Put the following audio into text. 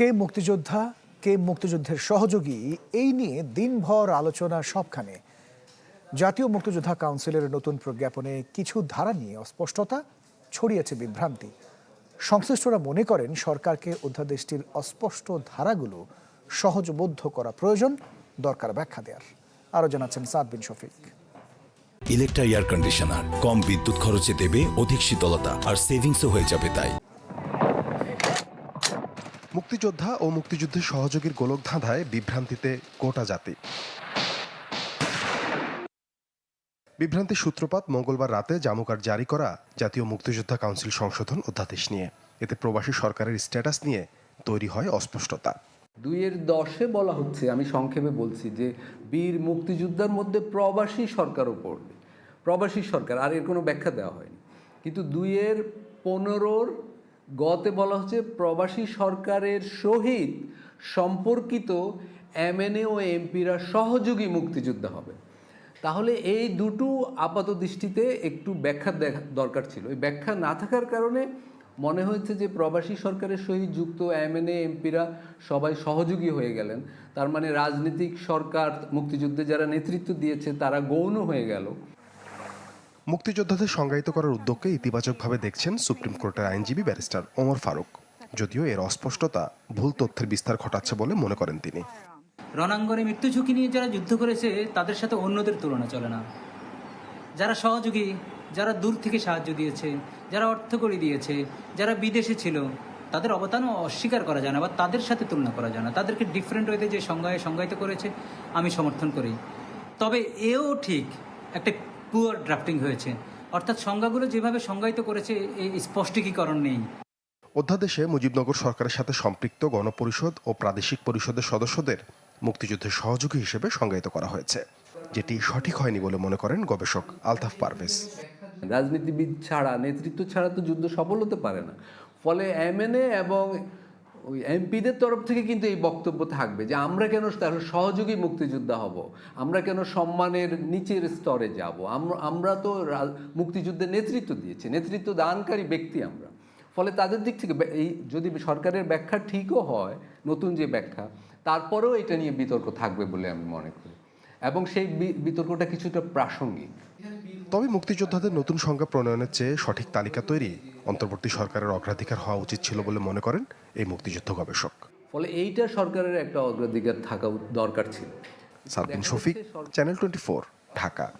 কে মুক্তিযোদ্ধা, কে মুক্তিযুদ্ধের সহযোগী, এই নিয়ে দিনভর আলোচনা সবখানে। জাতীয় মুক্তিযোদ্ধা কাউন্সিলের নতুন প্রজ্ঞাপনে কিছু ধারা নিয়ে অস্পষ্টতা ছড়িয়েছে বিভ্রান্তি। সংশ্লিষ্টরা মনে করেন সরকারকে অধ্যাদেশটির অস্পষ্ট ধারাগুলো সহজবোধ্য করা প্রয়োজন, দরকার ব্যাখ্যা দেওয়ার আরও জানাচ্ছেন Saad bin Shafiq. Electra air conditioner, কম বিদ্যুৎ খরচে দেবে অধিক শীতলতা, আর সেভিংসও হয়ে যাবে তাই। মুক্তিযোদ্ধা ও মুক্তিযুদ্ধের সহযোগীর গোলক ধাঁধায় বিভ্রান্তিতে গোটা জাতি। বিভ্রান্তির সূত্রপাত মঙ্গলবার রাতে জামুকার জারি করা জাতীয় মুক্তিযোদ্ধা কাউন্সিল সংশোধন অধ্যাদেশ নিয়ে। এতে প্রবাসী সরকারের স্ট্যাটাস নিয়ে তৈরি হয় অস্পষ্টতা। দুইয়ের দশে বলা হচ্ছে, আমি সংক্ষেপে বলছি যে বীর মুক্তিযোদ্ধার মধ্যে প্রবাসী সরকারও পড়বে প্রবাসী সরকার, আর এর কোনো ব্যাখ্যা দেওয়া হয়নি। কিন্তু দুইয়ের পনেরোর গতে বলা হচ্ছে প্রবাসী সরকারের সহিত সম্পর্কিত এমএনএ ও এমপিরা সহযোগী মুক্তিযোদ্ধা হবে। তাহলে এই দুটো আপাত দৃষ্টিতে একটু ব্যাখ্যা দেখা, দরকার ছিল। এই ব্যাখ্যা না থাকার কারণে মনে হয়েছে যে প্রবাসী সরকারের সহিত যুক্ত এমএনএ, এমপিরা সবাই সহযোগী হয়ে গেলেন। তার মানে রাজনৈতিক সরকার মুক্তিযুদ্ধে যারা নেতৃত্ব দিয়েছে, তারা গৌণ হয়ে গেল। মুক্তিযোদ্ধাদের সংজ্ঞায়িত করার উদ্যোগকে ইতিবাচকভাবে দেখছেন সুপ্রিম কোর্টের আইনজীবী ব্যারিস্টার ওমর ফারুক। যদিও এর অস্পষ্টতা ভুল তথ্যের বিস্তার ঘটাচ্ছে বলে মনে করেন তিনি। রণাঙ্গনে মৃত্যু ঝুঁকি নিয়ে যারা যুদ্ধ করেছে, তাদের সাথে অন্যদের তুলনা চলে না। যারা সহযোগী, যারা দূর থেকে সাহায্য দিয়েছে, যারা অর্থকরী দিয়েছে, যারা বিদেশে ছিল, তাদের অবদানও অস্বীকার করা যায় না বা তাদের সাথে তুলনা করা যায় না। তাদেরকে ডিফারেন্ট ওয়েতে যে সংজ্ঞায় সংজ্ঞায়িত করেছে, আমি সমর্থন করি। তবে এও ঠিক একটা পুয়ার ড্রাফটিং হয়েছে। অর্থাৎ সংজ্ঞাগুলো যেভাবে সংজ্ঞায়িত করেছে এই স্পষ্টীকরণ নেই। অধ্যাদেশে মুজিবনগর সরকারের সাথে সম্পৃক্ত গণপরিষদ ও প্রাদেশিক পরিষদের সদস্যদের মুক্তিযুদ্ধের সহযোগী হিসেবে সংজ্ঞায়িত করা হয়েছে যেটি সঠিক হয়নি বলে মনে করেন গবেষক আলতাফ পারভেজ। রাজনীতিবিদ ছাড়া নেতৃত্ব ছাড়া তো যুদ্ধ সফল হতে পারে না। ফলে এমএনএ এবং ওই এমপিদের তরফ থেকে কিন্তু এই বক্তব্য থাকবে যে আমরা কেন তার সহযোগী মুক্তিযোদ্ধা হব? আমরা কেন সম্মানের নিচের স্তরে যাব? আমরা তো মুক্তিযুদ্ধের নেতৃত্ব দিয়েছি, নেতৃত্ব দানকারী ব্যক্তি আমরা। ফলে তাদের দিক থেকে এই যদি সরকারের ব্যাখ্যা ঠিকও হয়, নতুন যে ব্যাখ্যা, তারপরেও এটা নিয়ে বিতর্ক থাকবে বলে আমি মনে করি। এবং সেই বিতর্কটা কিছুটা প্রাসঙ্গিক। তবে মুক্তিযোদ্ধাদের নতুন সংজ্ঞা প্রণয়নের চেয়ে সঠিক তালিকা তৈরি অন্তর্বর্তী সরকারের অগ্রাধিকার হওয়া উচিত ছিল বলে মনে করেন এই মুক্তিযুদ্ধ গবেষক। ফলে এইটা সরকারের একটা অগ্রাধিকার থাকা দরকার ছিল। সালবিন শফিক চ্যানেল টোয়েন্টি ঢাকা।